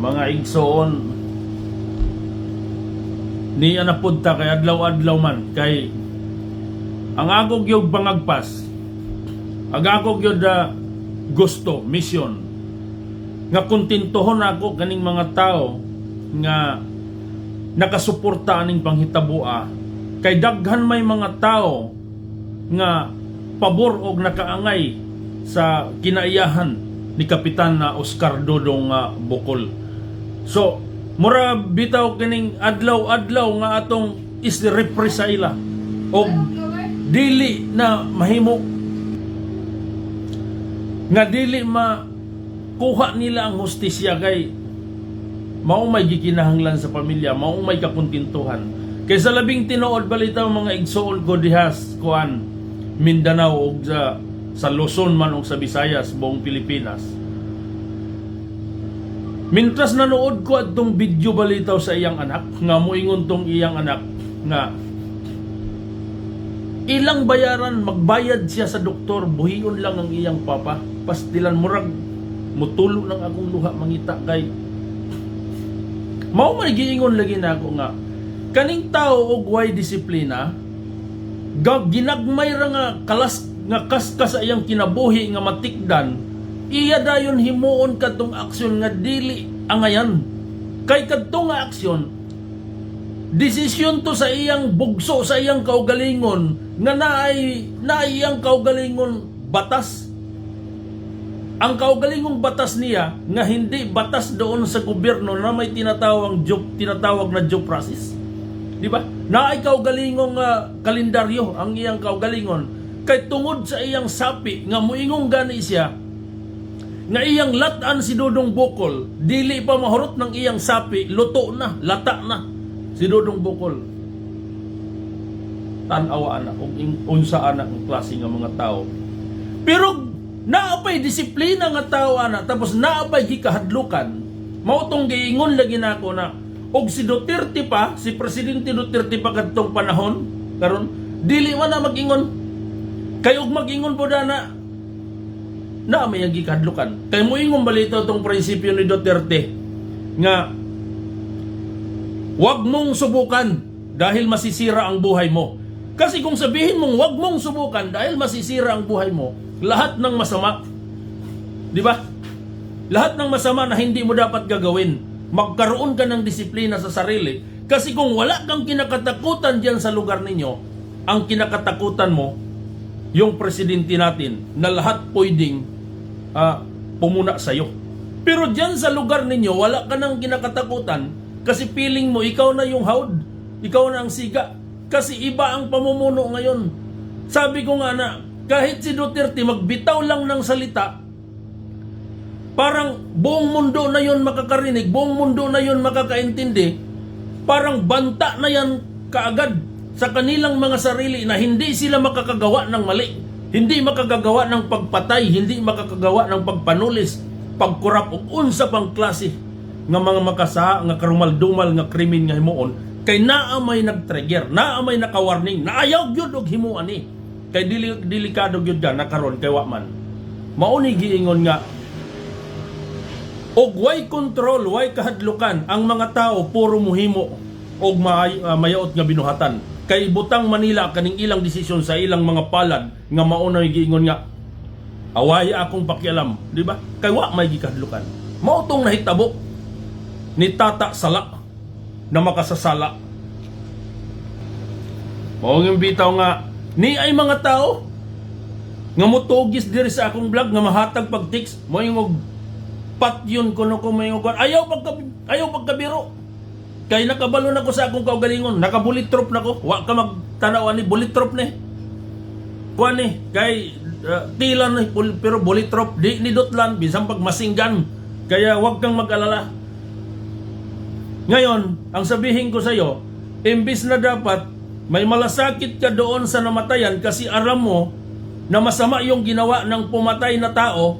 mga igsoon. Ni anapunta kay adlaw-adlaw man kay ang agog yung bangagpas ang agog yung da gusto mission nga kontintohon ako kaning mga tao nga nakasuporta aning panghitabua kay daghan may mga tao nga pabor og nakaangay sa kinaiyahan ni Kapitan na Oscar Dodong nga Bukol. So, mura bitaw kining adlaw-adlaw nga atong isrepresaila og dili na mahimo nga dili ma kuha nila ang hustisya kay mao may gikinahanglan sa pamilya, mao may kakuntintuhan. Kay sa labing tinuod balita mga igsoon ko dihas kuan Mindanao ug sa sa Luzon man ug sa Visayas buong Pilipinas. Mintras nanood ko atong video balitaw sa iyang anak nga moingon tong iyang anak nga ilang bayaran magbayad siya sa doktor buhion lang ang iyang papa. Pastilan murag mutulo lang akong luha mangita kay mao man giingon lagi na ako nga kaning tao og way disiplina gag ginagmay ra nga kalas nga kaskas sa iyang kinabuhi nga matikdan iya dayon himuon kadtong aksyon nga dili angayan. Kay kadtong nga aksyon desisyon to sa iyang bugso sa iyang kaugalingon nga naay na iyang kaugalingon batas. Ang kaugalingong batas niya nga hindi batas doon sa gobyerno na may tinatawag tinatawag na job process di ba? Naay kaugalingong uh, kalendaryo ang iyang kaugalingon. Kay tungod sa iyang sapi nga muingong gani siya nga iyang latan si Dodong Bukol. Dili pa mahurot ng iyang sapi. Luto na lata na si Dodong Bukol. Tanawa na kung unsa anak ang klase nga mga tao. Pero naapay disiplina nga tao ana tapos naapay gikahadlukan. Mao tong giingon lagi nako na og si Duterte pa si presidente Duterte pa kadtong panahon karon dili man na magingon. Kay og magingon po na na may ang gikahadlukan kay moingon balito tong prinsipyo ni Duterte nga Huwag mong subukan dahil masisira ang buhay mo. Kasi kung sabihin mong huwag mong subukan dahil masisira ang buhay mo, lahat ng masama, di ba? Lahat ng masama na hindi mo dapat gagawin, magkaroon ka ng disiplina sa sarili. Kasi kung wala kang kinakatakutan diyan sa lugar ninyo, ang kinakatakutan mo, yung presidente natin, na lahat pwedeng ah, pumuna sa'yo. Pero diyan sa lugar ninyo, wala ka nang kinakatakutan kasi feeling mo ikaw na yung haud, ikaw na ang siga. Kasi iba ang pamumuno ngayon. Sabi ko nga na, kahit si Duterte magbitaw lang ng salita, parang buong mundo na yon makakarinig, buong mundo na yon makakaintindi, parang banta na yan kaagad sa kanilang mga sarili na hindi sila makakagawa ng mali. Hindi makakagawa ng pagpatay, hindi makakagawa ng pagpanulis, pagkurap o unsa pang klase nga mga makasa nga karumal-dumal nga krimen nga himuon kay naa may nag-trigger, naa may naka-warning, naayaw gyud og himuan ni. Kay dili, delikado gyud ka nakaron kay wa man. Mao ni giingon nga og way control, way kahadlukan ang mga tao puro muhimo og may, uh, mayaot nga binuhatan. Kay butang Manila kaning ilang desisyon sa ilang mga palad nga mao na giingon nga away akong pakialam, di ba? Kay wa may gikahadlukan. Mao tong nahitabo ni Tata Sala na makasasala. Mao yung bitaw nga ni ay mga tao nga mutugis diri sa akong vlog nga mahatag pag text mo yung og pat yun kuno ko mo yung og- ayaw pagka ayaw pagkabiro kay nakabalo na ko sa akong kaugalingon. Nakabulit trop na ko. Wa ka magtanaw ni bullet trop ni. Kuan ni kay uh, tila ni pero bullet trop di ni dotlan bisan pag masinggan. Kaya wag kang mag-alala. Ngayon, ang sabihin ko sa iyo, imbis na dapat may malasakit ka doon sa namatayan kasi alam mo na masama yung ginawa ng pumatay na tao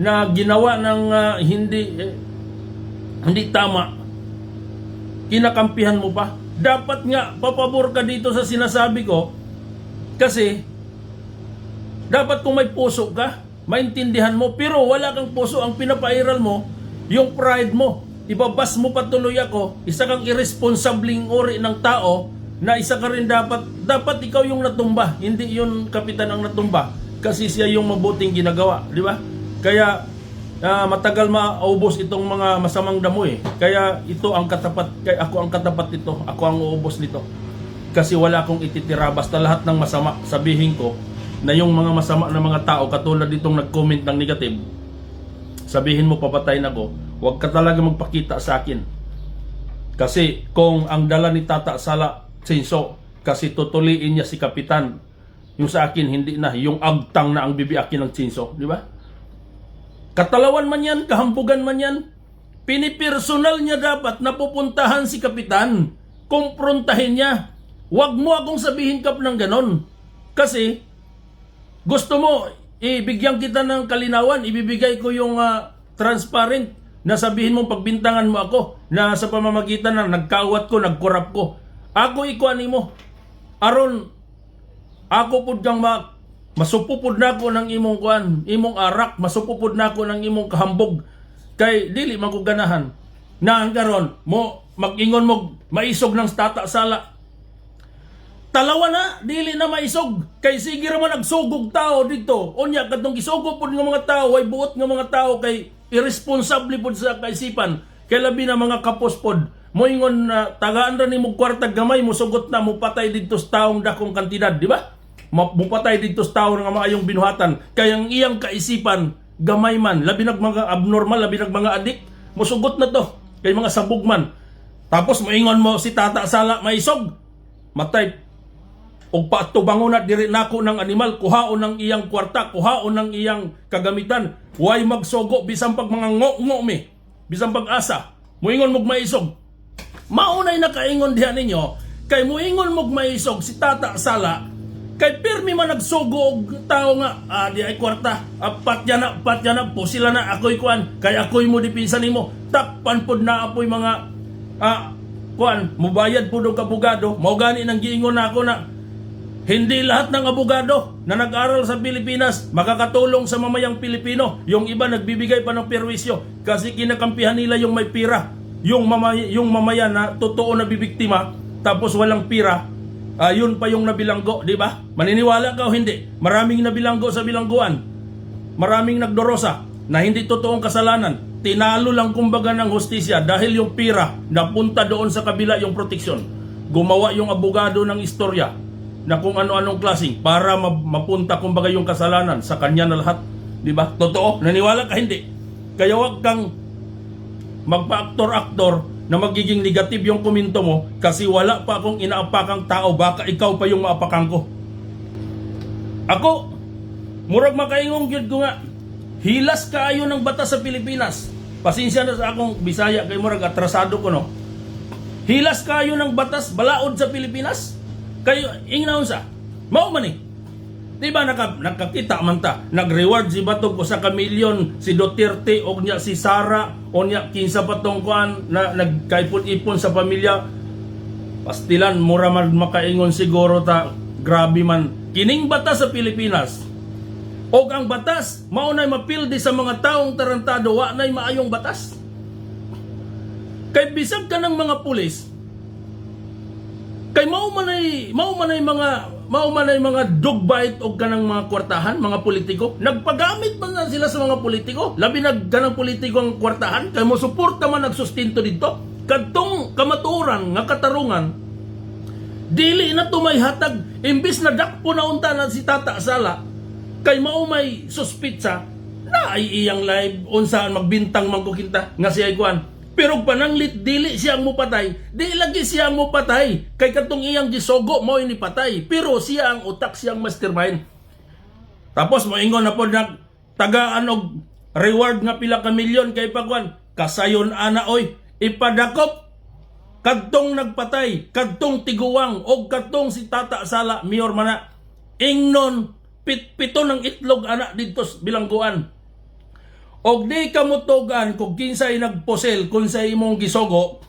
na ginawa ng ah, hindi eh, hindi tama. Kinakampihan mo pa. Dapat nga papabor ka dito sa sinasabi ko. Kasi dapat kung may puso ka, maintindihan mo. Pero wala kang puso ang pinapairal mo yung pride mo. Ibabas mo patuloy ako, isa kang irresponsabling uri ng tao na isa ka rin dapat, dapat ikaw yung natumba, hindi yung kapitan ang natumba. Kasi siya yung mabuting ginagawa, di ba? Kaya ah, matagal maubos itong mga masamang damo eh. Kaya ito ang katapat, kaya ako ang katapat nito, ako ang uubos nito. Kasi wala akong ititira basta lahat ng masama sabihin ko na yung mga masama na mga tao katulad itong nag-comment ng negative sabihin mo papatayin ako, huwag ka talaga magpakita sa akin. Kasi kung ang dala ni Tata Sala Sinso, kasi tutuliin niya si Kapitan, yung sa akin hindi na, yung agtang na ang bibiakin ng Sinso, di ba? Katalawan man yan, kahambugan man yan, pinipersonal niya dapat na pupuntahan si Kapitan, kumprontahin niya. Huwag mo akong sabihin kap ng ganon. Kasi, gusto mo, ibigyan kita ng kalinawan, ibibigay ko yung ah, transparent na sabihin mong pagbintangan mo ako na sa pamamagitan na nagkawat ko, nagkurap ko. Ako ikuan mo. Aron, ako pud kang ma masupupod na ako ng imong kuan, imong arak, masupupod na ako ng imong kahambog. Kay dili man ko. Na ang karon mo magingon mo maisog ng tata sala. Talawa na, dili na maisog. Kay sige raman nagsugog tao dito. Unya kadtong gisugog pud nga mga tao ay buot nga mga tao kay irresponsible pud sa kaisipan. Kay labi na mga kapos pod. Moingon na tagaan ra nimo kwarta gamay mo sugot na mo patay didto sa taong dakong kantidad, di ba? Mupatay didto sa tawo nga maayong binuhatan. Kaya ang iyang kaisipan gamay man, labi nag mga abnormal, labi nag mga adik, musugot na to. Kay mga sabog man. Tapos moingon mo si Tata Sala maisog. Matay og patubangon na diri nako ng animal kuhaon ng iyang kwarta kuhaon ng iyang kagamitan way magsogo bisan pag mga ngo-ngo mi bisan pag asa muingon mog maisog maunay nakaingon diha ninyo kay muingon mog maisog si Tata Sala kay pirmi man nagsugo og tao nga ah, ay kwarta. Apat yan na apat yan na po. Sila na ako'y kuan. Kay ako'y mo dipinsa nimo. Takpan pod na apoy mga ah kuan mubayad po og abogado. Mao gani nang giingon na ako na hindi lahat ng abogado na nag-aral sa Pilipinas makakatulong sa mamayang Pilipino. Yung iba nagbibigay pa ng perwisyo kasi kinakampihan nila yung may pira. Yung mamay yung mamaya na totoo na bibiktima tapos walang pira, ah, yun pa yung nabilanggo, di ba? Maniniwala ka o hindi? Maraming nabilanggo sa bilangguan. Maraming nagdorosa na hindi totoong kasalanan. Tinalo lang kumbaga ng hustisya dahil yung pira napunta doon sa kabila yung proteksyon. Gumawa yung abogado ng istorya na kung ano-anong klaseng para ma- mapunta kumbaga yung kasalanan sa kanya na lahat. Di ba? Totoo? Naniwala ka? Hindi. Kaya wag kang magpa-aktor-aktor na magiging negative yung komento mo kasi wala pa akong inaapakang tao baka ikaw pa yung maapakan ko. Ako, murag makaingong gyud ko nga, hilas kaayo ng batas sa Pilipinas. Pasensya na sa akong Bisaya kay murag atrasado ko no. Hilas kayo ng batas balaod sa Pilipinas? Kayo ingnaon sa. Mao man eh. Di ba naka, nakakita man ta, nag-reward si Batog ko sa kamilyon, si Duterte o niya si Sara o niya kinsa patong kuan na nagkaipon-ipon sa pamilya. Pastilan mura man makaingon siguro ta grabe man kining batas sa Pilipinas. Og ang batas mao nay mapildi sa mga taong tarantado wa nay maayong batas. Kay bisag ka ng mga pulis, kay mao man ay mao man ay mga mao man ay mga dog bite og kanang mga kwartahan, mga politiko. Nagpagamit man na sila sa mga politiko. Labi nag kanang politiko ang kwartahan kay mo suporta man nagsustinto dito. Kadtong kamatuoran nga katarungan dili na to may hatag imbis na dakpo na unta na si Tata Sala kay mao may suspitsa na ay iyang live unsaan magbintang mangkukinta nga siya kuan pero pananglit dili siya ang mupatay di lagi siya ang mupatay kay katong iyang gisogo mo ini patay. Pero siya ang utak siyang mastermind. Tapos moingon na po nag tagaan og reward nga pila ka milyon kay pagwan. Kasayon ana oy ipadakop. Kadtong nagpatay kadtong tiguwang og kadtong si Tata Sala mayor mana. Ingnon pit pito ng itlog ana didto sa bilangguan og di ka mutugan kung kinsay nagposel kung sa imong gisogo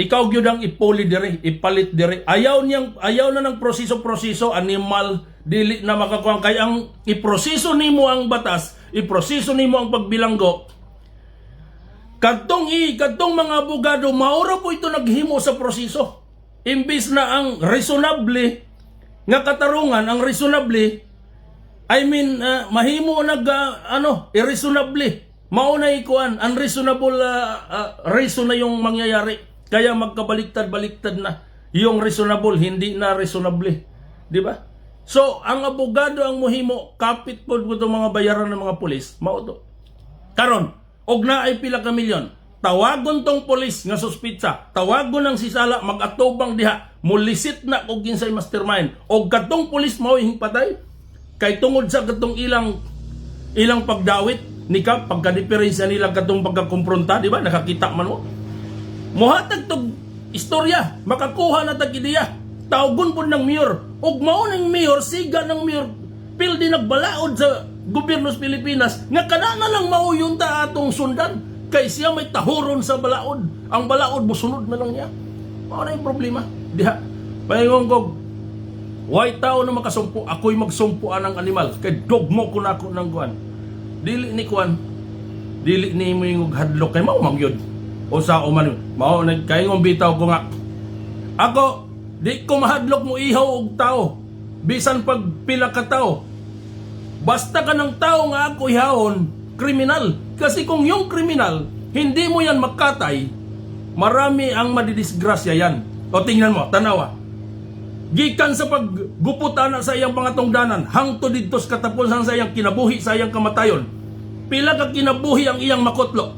ikaw gyud ang ipuli dire ipalit dire ayaw niyang ayaw na ng proseso-proseso animal dili na makakuha. Kay ang iproseso nimo ang batas iproseso nimo ang pagbilanggo. Kadtong i, kadtong mga abogado, maura po ito naghimo sa proseso. Imbis na ang reasonable nga katarungan, ang reasonable, I mean, ah, mahimo nag, ah, ano, irreasonable. Mauna ikuan, unreasonable ah, ah, reason na yung mangyayari. Kaya magkabaliktad-baliktad na. Yung reasonable, hindi na reasonable. Di ba? So, ang abogado ang muhimo, kapit po ko mga bayaran ng mga pulis, mauto. Karon, og na ay pila ka milyon. Tawagon tong polis nga suspitsa. Tawagon ang sisala mag-atubang diha. Mulisit na og ginsay mastermind. Og katong polis mao patay. Kay tungod sa katong ilang ilang pagdawit ni Kap pagka-diferensya nila katong pagkakompronta, di ba? Nakakita man mo. Muhatag tog istorya, makakuha na tag ideya. Tawgon po ng mayor. Og mao ng mayor, siga ng mayor, pildi nagbalaod sa gobyerno sa Pilipinas nga kana na lang mao yung ta atong sundan kay siya may tahuron sa balaod. Ang balaod musunod na lang niya. Mao na yung problema. Diha. Paingon ko, White tao na makasumpo, ako'y magsumpuan ng animal. Kay dogmo ko na ako ng kuan. Dili ni kuan. Dili ni mo yung hadlok kay mao magyod. O sa uman mao nag kay ngong bitaw ko nga. Ako di ko mahadlok mo ihaw og tao. Bisan pag pila ka tao. Basta ka ng tao nga ako ihawon, kriminal. Kasi kung yung kriminal, hindi mo yan makatay, marami ang madidisgrasya yan. O tingnan mo, tanawa. Gikan sa pagguputan sa iyang pangatungdanan, hangto didto sa katapusan sa iyang kinabuhi sa iyang kamatayon. Pila ka kinabuhi ang iyang makotlo.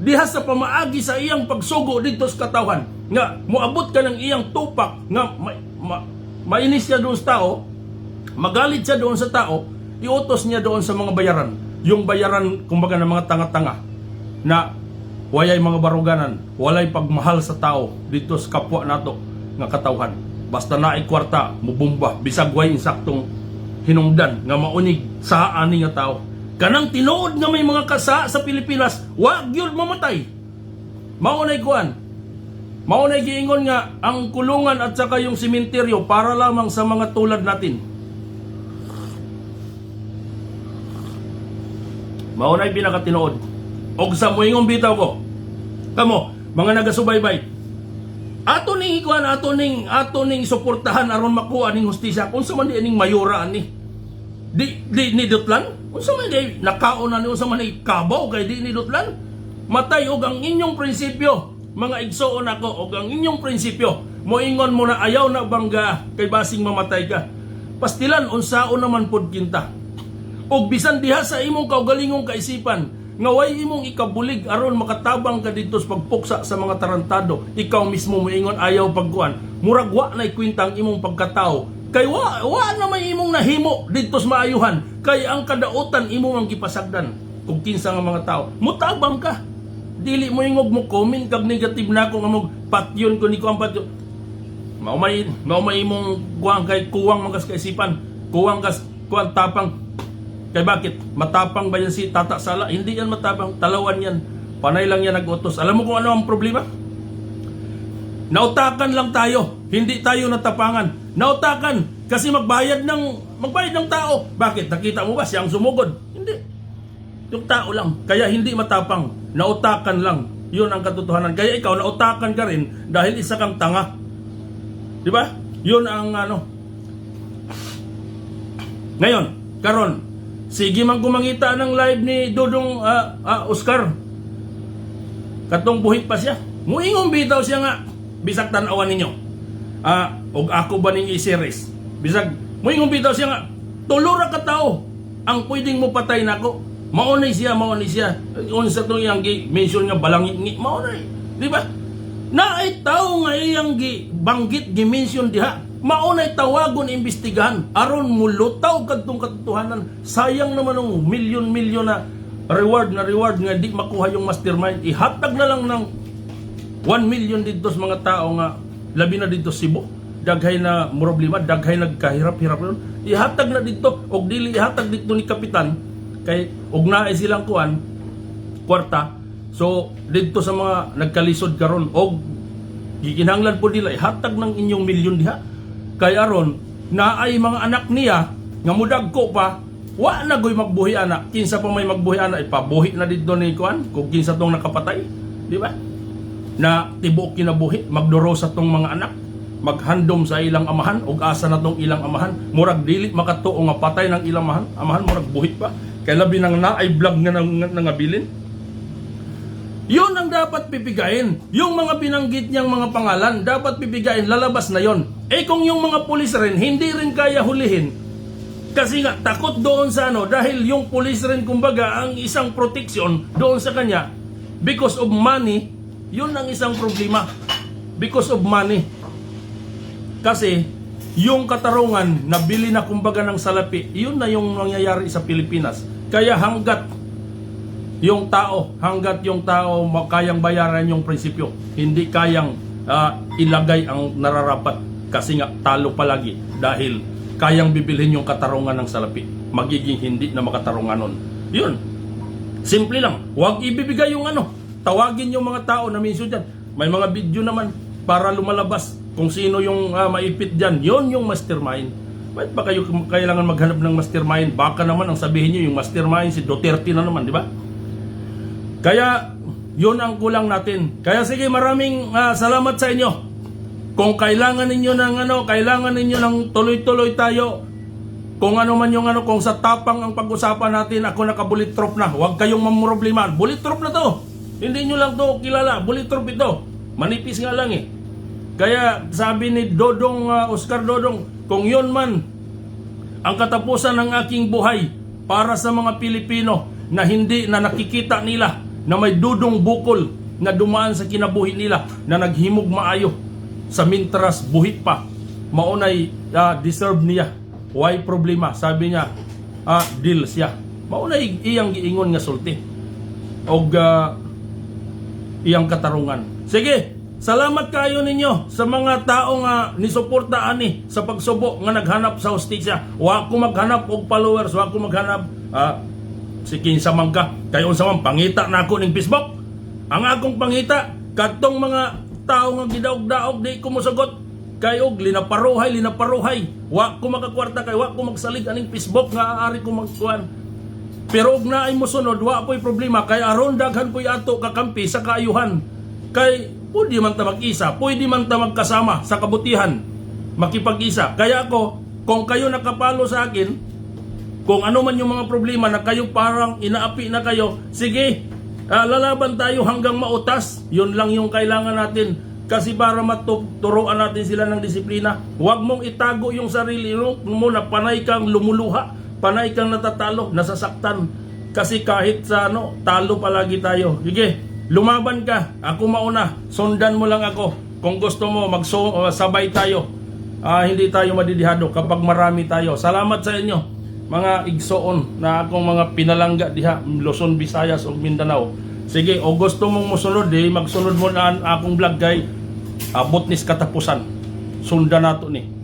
Diha sa pamaagi sa iyang pagsugo didto sa katawhan nga moabot ka ng iyang tupak nga ma, ma, mainis siya doon sa tao, magalit siya doon sa tao, iutos niya doon sa mga bayaran. Yung bayaran kumbaga ng mga tanga-tanga na wayay mga baruganan, walay pagmahal sa tao dito sa kapwa nato nga katawhan. Basta na kwarta, mubumba, bisag way insaktong hinungdan nga maunig sa ani nga tao. Kanang tinuod nga may mga kasa sa Pilipinas, wag yun mamatay. Maunay kuan. Maunay giingon nga ang kulungan at saka yung simenteryo para lamang sa mga tulad natin. Maunay pinakatinuod. Og sa muingong bitaw ko. Kamo, mga nagasubaybay, ato ning ikuan ato ning ato ning suportahan aron makuha ning hustisya. Unsa man di ning mayura ani di di ni dutlan? Unsa man di nakaon na ni? Unsa man ni kabaw kay di ni dutlan? Matay og ang inyong prinsipyo. Mga igsoon ako og ang inyong prinsipyo. Moingon mo na ayaw na bangga kay basing mamatay ka. Pastilan unsaon naman pud kinta? Og bisan diha sa imong kaugalingong kaisipan nga way imong ikabulig aron makatabang ka dito sa pagpuksa sa mga tarantado. Ikaw mismo moingon ayaw pagkuan. Murag wa na kwintang imong pagkatao kay wa wa na may imong nahimo dito sa maayuhan. Kay ang kadautan imo ang gipasagdan kung kinsa nga mga tao. Mutabang ka. Dili mo ingog mo comment kag negative na ako nga mo patyon ko ni ko ang patyon. Mao may mao may imong kuwang kay kuwang magas kaisipan. Kuwang kas kuwang tapang kay bakit? Matapang ba yan si Tata Sala? Hindi yan matapang. Talawan yan. Panay lang yan nag-utos. Alam mo kung ano ang problema? Nautakan lang tayo. Hindi tayo natapangan. Nautakan. Kasi magbayad ng magbayad ng tao. Bakit? Nakita mo ba siyang sumugod? Hindi. Yung tao lang. Kaya hindi matapang. Nautakan lang. Yun ang katotohanan. Kaya ikaw, nautakan ka rin dahil isa kang tanga. Di ba? Yun ang ano. Ngayon, karon, Sige man kumangita ng live ni Dudong ah, ah, Oscar. Katong buhit pa siya. Muingong bitaw siya nga. Bisag tanawan ninyo. Ah, og ako ba ning i-series? Bisag muingong bitaw siya nga. Tulura ka tao ang pwedeng mo patay nako. Maunay siya, maunay siya. Unsa tong iyang gi mention nga balangi maunay. Di ba? Na ay tao nga iyang gi banggit gi mention diha maunay tawagon imbestigahan. Aron mulutaw kadtong katotohanan. Sayang naman ng milyon-milyon na reward na reward nga di makuha yung mastermind. Ihatag na lang ng 1 million dito sa mga tao nga labi na dito Cebu. Daghay na problema daghay nagkahirap-hirap ihatag na dito og dili ihatag dito ni kapitan kay og naay silang kuan kwarta. So dito sa mga nagkalisod karon og gikinahanglan po nila ihatag ng inyong milyon diha kay aron na ay mga anak niya nga mudagko pa wa na goy magbuhi ana kinsa pa may magbuhi ana ipabuhi na dito ni kuan kung kinsa tong nakapatay di ba? Na tibuok kinabuhi magduro sa tong mga anak maghandom sa ilang amahan ug asa na tong ilang amahan. Murag dili makatuo nga patay ng ilang amahan amahan murag buhi pa. Kay labi nang naay vlog nga nang nangabilin yun ang dapat pipigain. Yung mga binanggit niyang mga pangalan, dapat pipigain, lalabas na yon. Eh kung yung mga pulis rin, hindi rin kaya hulihin, kasi nga, takot doon sa ano, dahil yung pulis rin, kumbaga, ang isang protection doon sa kanya, because of money, yun ang isang problema. Because of money. Kasi, yung katarungan na bili na kumbaga ng salapi, yun na yung nangyayari sa Pilipinas. Kaya hanggat yung tao, hanggat yung tao ma- kayang bayaran yung prinsipyo, hindi kayang ah, ilagay ang nararapat kasi nga talo palagi dahil kayang bibilhin yung katarungan ng salapi. Magiging hindi na makatarungan nun. Yun. Simple lang. Huwag ibibigay yung ano. Tawagin yung mga tao na minsan dyan. May mga video naman para lumalabas kung sino yung ah, maipit dyan. Yun yung mastermind. Bakit ba kayo kailangan maghanap ng mastermind? Baka naman ang sabihin nyo yung mastermind si Duterte na naman, di ba? Kaya, yun ang kulang natin. Kaya sige, maraming ah, salamat sa inyo. Kung kailangan ninyo ng ano, kailangan ninyo ng tuloy-tuloy tayo. Kung ano man yung ano, kung sa tapang ang pag-usapan natin, ako naka-bullet proof na. Huwag kayong mamroblema. Bullet proof na to. Hindi nyo lang to kilala. Bullet proof ito. Manipis nga lang eh. Kaya sabi ni Dodong, ah, Oscar Dodong, kung yun man, ang katapusan ng aking buhay para sa mga Pilipino na hindi na nakikita nila na may dudong bukol na dumaan sa kinabuhi nila na naghimog maayo sa mintras buhit pa. Maunay ah, deserve niya. Why problema? Sabi niya ah, deal siya. Maunay iyang giingon nga sulti. Og ah, iyang katarungan. Sige, salamat kayo ninyo sa mga tao nga nisuporta ani sa pagsubo nga naghanap sa hustisya. Wa ko maghanap og followers, wa ko maghanap ah, si kinsa man ka. Kayo unsa man pangita na ako ning Facebook. Ang akong pangita kadtong mga tao nga gidaog-daog di ko mosagot kay og linaparuhay linaparuhay wa ko makakwarta kay wa ko magsalig aning Facebook nga ari ko magkuan pero ug naay mo sunod, wa po'y problema kay aron daghan po'y ato kakampi sa kaayuhan. Kay pwede man ta mag-isa, pwede man ta magkasama sa kabutihan, makipag-isa. Kaya ako, kung kayo nakapalo sa akin, kung ano man yung mga problema na kayo parang inaapi na kayo, sige, ah, lalaban tayo hanggang mautas. Yun lang yung kailangan natin. Kasi para maturuan natin sila ng disiplina, huwag mong itago yung sarili mo na panay kang lumuluha, panay kang natatalo, nasasaktan. Kasi kahit sa ano, talo palagi tayo. Sige, lumaban ka. Ako mauna. Sundan mo lang ako. Kung gusto mo, magsabay tayo. Ah, hindi tayo madidihado kapag marami tayo. Salamat sa inyo mga igsoon na akong mga pinalangga diha Luzon, Visayas ug Mindanao. Sige, o gusto mong musunod eh, magsunod mo na akong vlog kay abot nis katapusan. Sundan nato ni.